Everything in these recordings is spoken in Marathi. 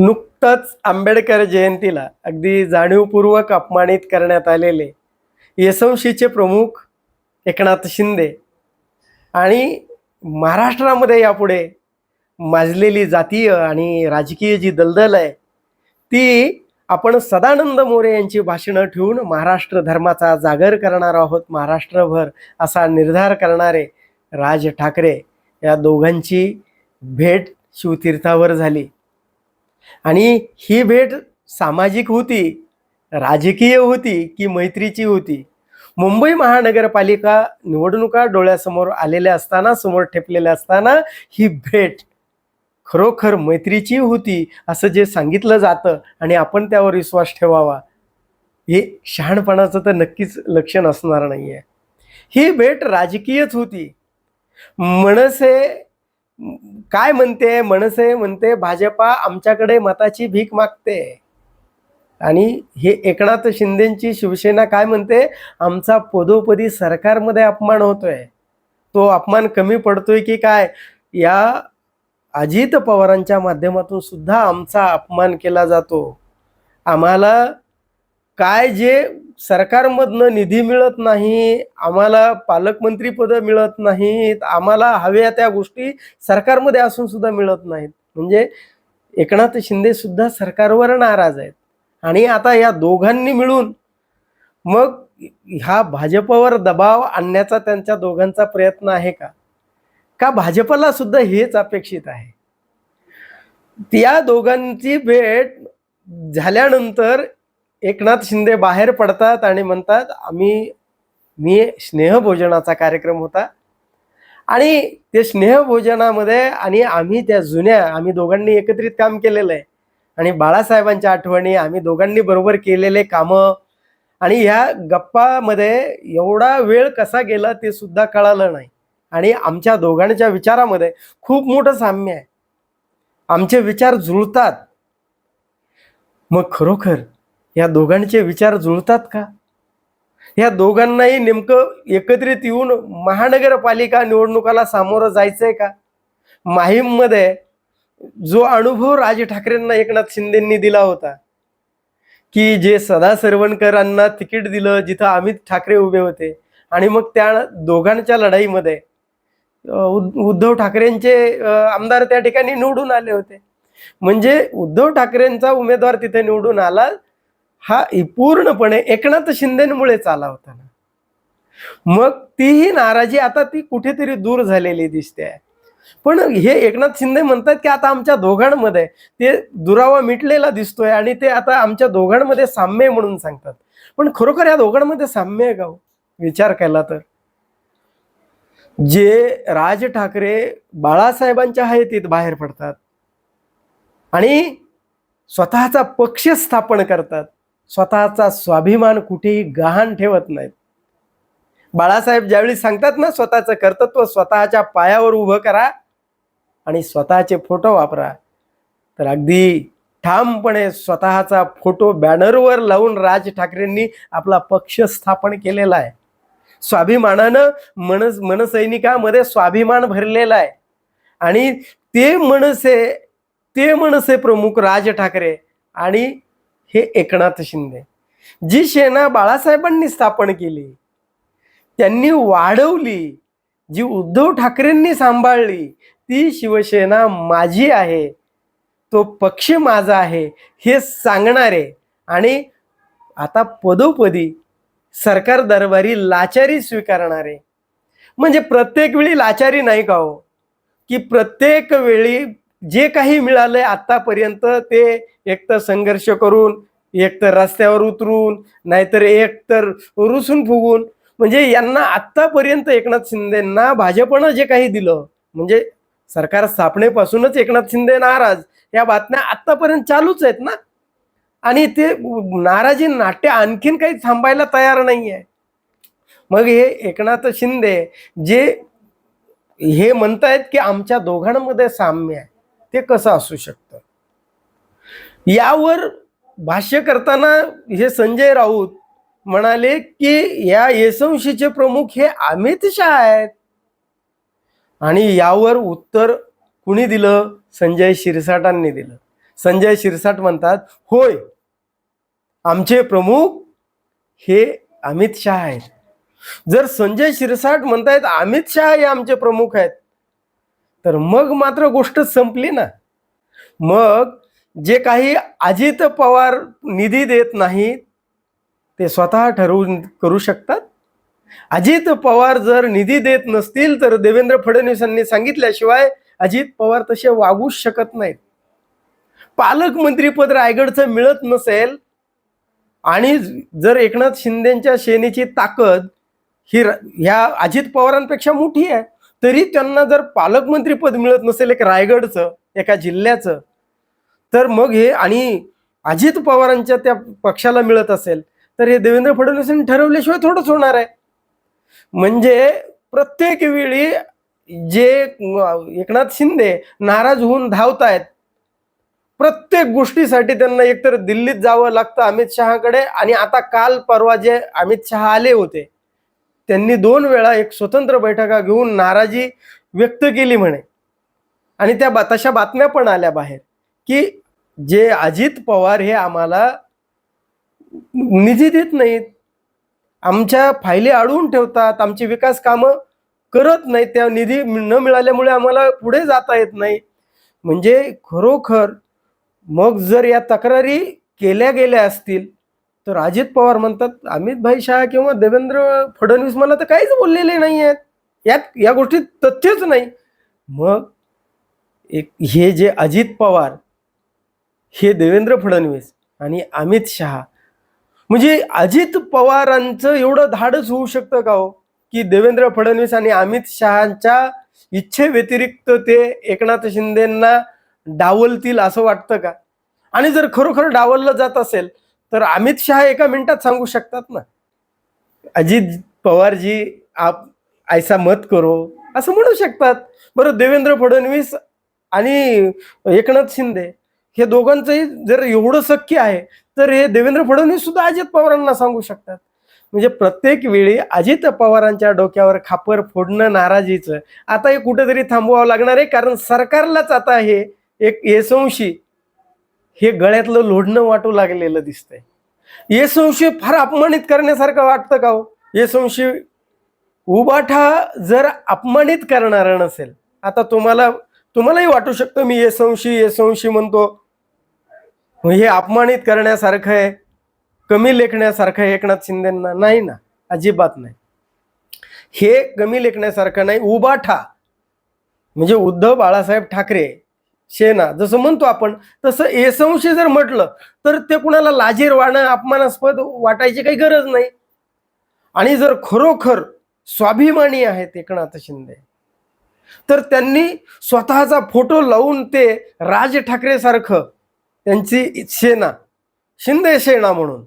नुकतंच आंबेडकर जयंतीला अगदी जाणीवपूर्वक अपमानित करण्यात आलेले यशवंशीचे प्रमुख एकनाथ शिंदे आणि महाराष्ट्रामध्ये यापुढे माजलेली जातीय आणि राजकीय जी दलदल आहे ती आपण सदानंद मोरे यांची भाषणं ठेवून महाराष्ट्र धर्माचा जागर करणार आहोत महाराष्ट्रभर असा निर्धार करणारे राज ठाकरे या दोघांची भेट शिवतीर्थावर झाली. आणि ही भेट सामाजिक होती राजकीय होती की मैत्रीची होती. मुंबई महानगरपालिका निवडणुका डोळ्यासमोर आलेल्या असताना समोर ठेपलेल्या असताना ही भेट खरोखर मैत्रीची होती असं जे सांगितलं जातं आणि आपण त्यावर विश्वास ठेवावा. हे शहाणपणाचं तर नक्कीच लक्षण असणार नाही आहे ही भेट राजकीयच होती. मनसे काय म्हणते मनसे म्हणते भाजपा आमच्याकडे मताची भीक मागते. आणि हे एकनाथ शिंदेची शिवसेना काय म्हणते आमचा पदोपदी सरकारमध्ये अपमान होतोय. तो अपमान कमी पडतोय की काय? या अजित पवारांच्या माध्यमातून सुद्धा आमचा अपमान केला जातो. आम्हाला काय जे सरकारमधनं निधी मिळत नाही आम्हाला पालकमंत्री पदं मिळत नाहीत आम्हाला हव्या त्या गोष्टी सरकारमध्ये असून सुद्धा मिळत नाहीत. म्हणजे एकनाथ शिंदे सुद्धा सरकारवर नाराज आहेत. आणि आता या दोघांनी मिळून मग ह्या भाजपवर दबाव आणण्याचा त्यांच्या दोघांचा प्रयत्न आहे का? का भाजपला सुद्धा हेच अपेक्षित आहे? त्या दोघांची भेट झाल्यानंतर एकनाथ शिंदे बाहेर पडतात आणि म्हणतात आम्ही मी स्नेहभोजनाचा कार्यक्रम होता. आणि ते स्नेहभोजनामध्ये आणि आम्ही त्या जुन्या आम्ही दोघांनी एकत्रित काम केलेलं आहे. आणि बाळासाहेबांच्या आठवणी आम्ही दोघांनी बरोबर केलेले कामं. आणि ह्या गप्पामध्ये एवढा वेळ कसा गेला ते सुद्धा कळालं नाही. आणि आमच्या दोघांच्या विचारामध्ये खूप मोठं साम्य आहे. आमचे विचार जुळतात. मग खरोखर या दोघांचे विचार जुळतात का? या दोघांनाही नेमकं एकत्रित येऊन महानगरपालिका निवडणुकाला सामोरं जायचंय का? माहीममध्ये जो अनुभव राज ठाकरेंना एकनाथ शिंदेंनी दिला होता की जे सदा सरवणकरांना तिकीट दिलं जिथं अमित ठाकरे उभे होते आणि मग त्या दोघांच्या लढाईमध्ये उद्धव ठाकरेंचे आमदार त्या ठिकाणी निवडून आले होते. म्हणजे उद्धव ठाकरेंचा उमेदवार तिथे निवडून आला हा पूर्णपणे एकनाथ शिंदेमुळेच आला होता ना. मग तीही नाराजी आता ती कुठेतरी दूर झालेली दिसते आहे. पण हे एकनाथ शिंदे म्हणतात की आता आमच्या दोघांमध्ये ते दुरावा मिटलेला दिसतोय आणि ते आता आमच्या दोघांमध्ये साम्य म्हणून सांगतात. पण खरोखर या दोघांमध्ये साम्य आहे का हो? विचार केला तर. जे राज ठाकरे बाळासाहेबांच्या हयतीत बाहेर पडतात आणि स्वतःचा पक्ष स्थापन करतात. स्वतःचा स्वाभिमान कुठेही गहाण ठेवत नाहीत. बाळासाहेब ज्यावेळी सांगतात ना स्वतःचं कर्तृत्व स्वतःच्या पायावर उभं करा आणि स्वतःचे फोटो वापरा. तर अगदी ठामपणे स्वतःचा फोटो बॅनरवर लावून राज ठाकरेंनी आपला पक्ष स्थापन केलेला आहे. स्वाभिमानानं मनस मनसैनिकामध्ये स्वाभिमान भरलेला आहे. आणि ते मनसे ते मनसे प्रमुख राज ठाकरे आणि हे एकनाथ शिंदे जी सेना बाळासाहेबांनी स्थापन केली त्यांनी वाढवली जी उद्धव ठाकरेंनी सांभाळली ती शिवसेना माझी आहे तो पक्ष माझा आहे हे सांगणारे आणि आता पदोपदी सरकार दरबारी लाचारी स्वीकारणारे. म्हणजे प्रत्येक वेळी लाचारी नाही का हो? की प्रत्येक वेळी जे काही मिळालंय आतापर्यंत ते एकतर संघर्ष करून एकतर रस्त्यावर उतरून नाहीतर एकतर रुसून फुगून म्हणजे यांना आत्तापर्यंत एकनाथ शिंदेना भाजपनं जे काही दिलं म्हणजे सरकार स्थापनेपासूनच एकनाथ शिंदे नाराज या बातम्या आत्तापर्यंत चालूच आहेत ना. आणि ते नाराजी नाट्य आणखीन काही थांबायला तयार नाही आहे मग हे एकनाथ शिंदे जे हे म्हणतायत की आमच्या दोघांमध्ये साम्य आहे. ते कसं असू शकतं? यावर भाष्य करताना हे संजय राऊत म्हणाले की या येसवशीचे प्रमुख हे अमित शहा आहेत. आणि यावर उत्तर कुणी दिलं? संजय शिरसाटांनी दिलं. संजय शिरसाट म्हणतात होय आमचे प्रमुख हे अमित शहा आहेत. जर संजय शिरसाट म्हणतायत अमित शहा हे आमचे प्रमुख आहेत तर मग मात्र गोष्ट संपली ना. मग जे काही अजित पवार निधी देत नाहीत ते स्वतः ठरवून करू शकतात. अजित पवार जर निधी देत नसतील तर देवेंद्र फडणवीसांनी सांगितल्याशिवाय अजित पवार तसे वागूच शकत नाहीत. पालकमंत्रीपद रायगडचं मिळत नसेल आणि जर एकनाथ शिंदेच्या सेनेची ताकद ही र- ह्या अजित पवारांपेक्षा मोठी आहे तरी त्यांना जर पालकमंत्रीपद मिळत नसेल एक रायगडचं एका जिल्ह्याचं तर मग हे आणि अजित पवारांच्या त्या पक्षाला मिळत असेल तर हे देवेंद्र फडणवीसांनी ठरवल्याशिवाय थोडंच होणार आहे. म्हणजे प्रत्येक वेळी जे एकनाथ शिंदे नाराज होऊन धावत आहेत प्रत्येक गोष्टीसाठी त्यांना एकतर दिल्लीत जावं लागतं अमित शहाकडे आणि आता काल परवा जे अमित शहा आले होते त्यांनी दोन वेळा एक स्वतंत्र बैठका घेऊन नाराजी व्यक्त केली म्हणे. आणि त्या बा- तशा बातम्या पण आल्या बाहेर की जे अजित पवार हे आम्हाला निधी देत नाहीत. आमच्या फायली अडवून ठेवतात आमची विकास कामं करत नाहीत त्या निधी न मिळाल्यामुळे आम्हाला पुढे जाता येत नाही. म्हणजे खरोखर मग जर या तक्रारी केल्या गेल्या असतील तर अजित पवार म्हणतात अमित भाई शहा किंवा देवेंद्र फडणवीस मला तर काहीच बोललेले नाही आहेत यात या गोष्टीत तथ्यच नाही. मग एक हे जे अजित पवार हे देवेंद्र फडणवीस आणि अमित शहा म्हणजे अजित पवारांचं एवढं धाडच होऊ शकतं का हो? की देवेंद्र फडणवीस आणि अमित शहाच्या इच्छेव्यतिरिक्त ते एकनाथ शिंदेंना डावलतील असं वाटतं का? आणि जर खरोखर डावललं जात असेल तर अमित शहा एका मिनिटात सांगू शकतात ना? अजित पवारजी आप ऐसा मत करो असं म्हणू शकतात. बरं देवेंद्र फडणवीस आणि एकनाथ शिंदे हे दोघांचंही जर एवढं शक्य आहे तर हे देवेंद्र फडणवीस सुद्धा अजित पवारांना सांगू शकतात. म्हणजे प्रत्येक वेळी अजित पवारांच्या डोक्यावर खापर फोडणं नाराजीचं. आता हे कुठेतरी थांबवावं लागणार आहे कारण सरकारलाच आता हे एक यशवंशी हे गळ्यातलं लोढणं वाटू लागलेलं दिसतंय. येसंशी फार अपमानित करण्यासारखं वाटतं का हो? येसंशी उबाठा जर अपमानित करणारा नसेल आता तुम्हाला तुम्हालाही वाटू शकतं मी येसंशी येसंशी म्हणतो मग हे अपमानित करण्यासारखं आहे कमी लेखण्यासारखं आहे एकनाथ शिंदेंना. नाही ना अजिबात नाही. हे कमी लेखण्यासारखं नाही. उबाठा म्हणजे उद्धव बाळासाहेब ठाकरे शेना जसं म्हणतो आपण तसं येसंशी जर म्हटलं तर ते कुणाला लाजीरवाणं अपमानास्पद वाटायची काही गरज नाही. आणि जर खरोखर स्वाभिमानी आहेत एकनाथ शिंदे तर त्यांनी स्वतःचा फोटो लावून ते राज ठाकरे सारखं त्यांची सेना शिंदे सेना म्हणून.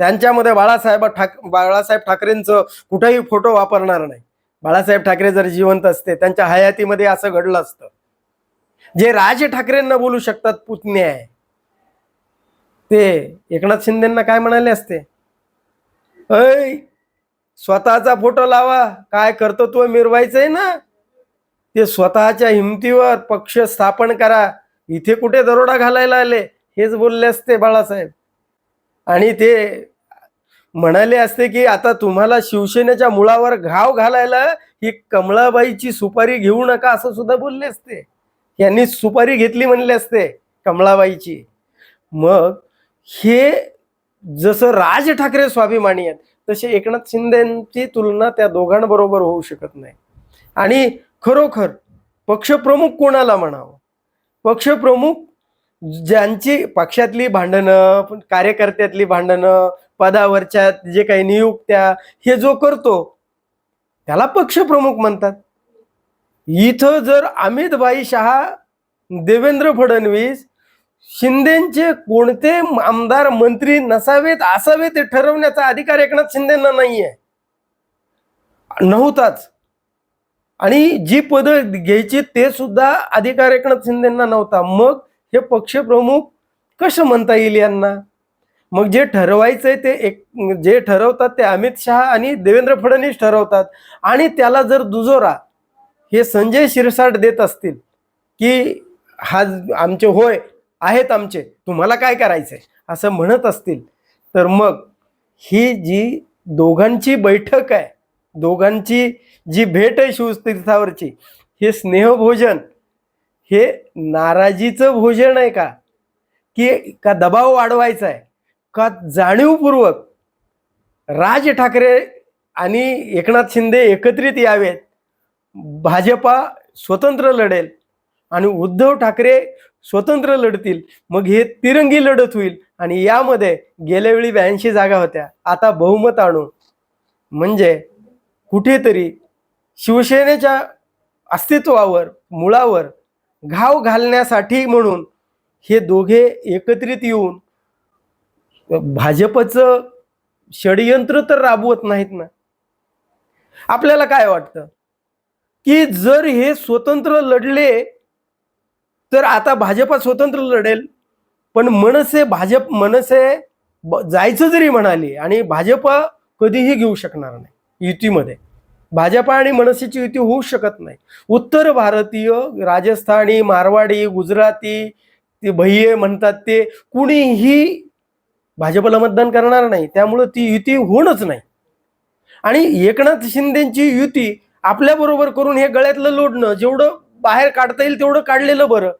त्यांच्यामध्ये बाळासाहेब ठाक बाळासाहेब ठाकरेंचं कुठेही फोटो वापरणार नाही. बाळासाहेब ठाकरे जर जिवंत असते त्यांच्या हयातीमध्ये असं घडलं असतं. जे राज ठाकरेंना बोलू शकतात पुतणे आहे. ते एकनाथ शिंदेना काय म्हणाले असते? ऐ स्वतःचा फोटो लावा. काय करतो तो मिरवायचंय ना? ते स्वतःच्या हिमतीवर पक्ष स्थापन करा. इथे कुठे दरोडा घालायला आले? हेच बोलले असते बाळासाहेब. आणि ते म्हणाले असते की आता तुम्हाला शिवसेनेच्या मुळावर घाव घालायला ही कमळाबाईची सुपारी घेऊ नका असं सुद्धा बोलले असते. यांनी सुपारी घेतली म्हणले असते कमळाबाईची. मग हे जसं राज ठाकरे स्वाभिमानी आहेत तसे एकनाथ शिंदेची तुलना त्या दोघांबरोबर होऊ शकत नाही. आणि खरोखर पक्षप्रमुख कोणाला म्हणावं? पक्षप्रमुख ज्यांची पक्षातली भांडणं कार्यकर्त्यातली भांडणं पदावरच्या जे काही नियुक्त्या हे जो करतो त्याला पक्षप्रमुख म्हणतात. इथं जर अमितभाई शहा देवेंद्र फडणवीस शिंदेचे कोणते आमदार मंत्री नसावेत असावेत ते ठरवण्याचा अधिकार एकनाथ शिंदेना नाहीये. नव्हताच. आणि जी पदं घ्यायची ते सुद्धा अधिकार एकनाथ शिंदेना नव्हता. मग हे पक्षप्रमुख कसं म्हणता येईल यांना? मग जे ठरवायचंय ते एक जे ठरवतात ते अमित शहा आणि देवेंद्र फडणवीस ठरवतात. आणि त्याला जर दुजोरा हे संजय शिरसाट देत असतील की हा आमचे होय आहेत आमचे तुम्हाला काय करायचं आहे असं म्हणत असतील. तर मग ही जी दोघांची बैठक आहे दोघांची जी भेट आहे शिवतीर्थावरची हे स्नेहभोजन हे नाराजीचं भोजन आहे का? की का दबाव वाढवायचा आहे? का जाणीवपूर्वक राज ठाकरे आणि एकनाथ शिंदे एकत्रित यावेत? भाजपा स्वतंत्र लढेल आणि उद्धव ठाकरे स्वतंत्र लढतील. मग हे तिरंगी लढत होईल आणि यामध्ये गेल्या वेळी ब्याऐंशी जागा होत्या. आता बहुमत आणू म्हणजे कुठेतरी शिवसेनेच्या अस्तित्वावर मुळावर घाव घालण्यासाठी म्हणून हे दोघे एकत्रित येऊन भाजपचं षडयंत्र तर राबवत नाहीत ना? आपल्याला काय वाटतं? की जर हे स्वतंत्र लढले तर आता भाजपा स्वतंत्र लढेल. पण मनसे भाजप मनसे जायचं जरी म्हणाली आणि भाजप कधीही घेऊ शकणार नाही युतीमध्ये. भाजपा आणि मनसेची युती होऊ शकत नाही. उत्तर भारतीय राजस्थानी मारवाडी गुजराती ते भैये म्हणतात ते कुणीही भाजपला मतदान करणार नाही. त्यामुळं ती युती होणच नाही. आणि एकनाथ शिंदेची युती आपल्याबरोबर करून हे गळ्यातलं लोडणं जेवढं बाहेर काढता येईल तेवढं काढलेलं बरं.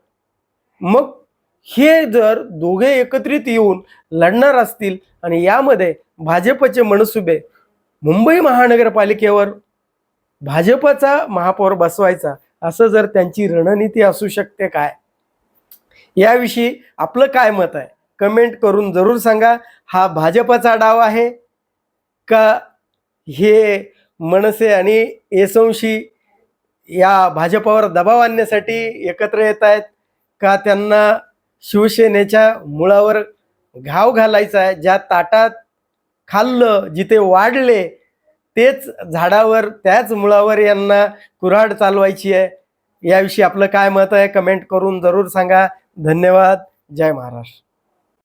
मग हे जर दोघे एकत्रित येऊन लढणार असतील आणि यामध्ये भाजपचे मनसुबे मुंबई महानगरपालिकेवर भाजपचा महापौर बसवायचा असं जर त्यांची रणनीती असू शकते काय? याविषयी आपलं काय मत आहे? कमेंट करून जरूर सांगा. हा भाजपचा डाव आहे का? हे मनसे आणि एसवंशी या भाजपावर दबाव आणण्यासाठी एकत्र येत आहेत का त्यांना शिवसेनेच्या मुळावर घाव घालायचा आहे? ज्या ताटात खाल्लं जिथे वाढले तेच झाडावर त्याच मुळावर यांना कुऱ्हाड चालवायची आहे. याविषयी आपलं काय मत आहे? कमेंट करून जरूर सांगा. धन्यवाद. जय महाराष्ट्र.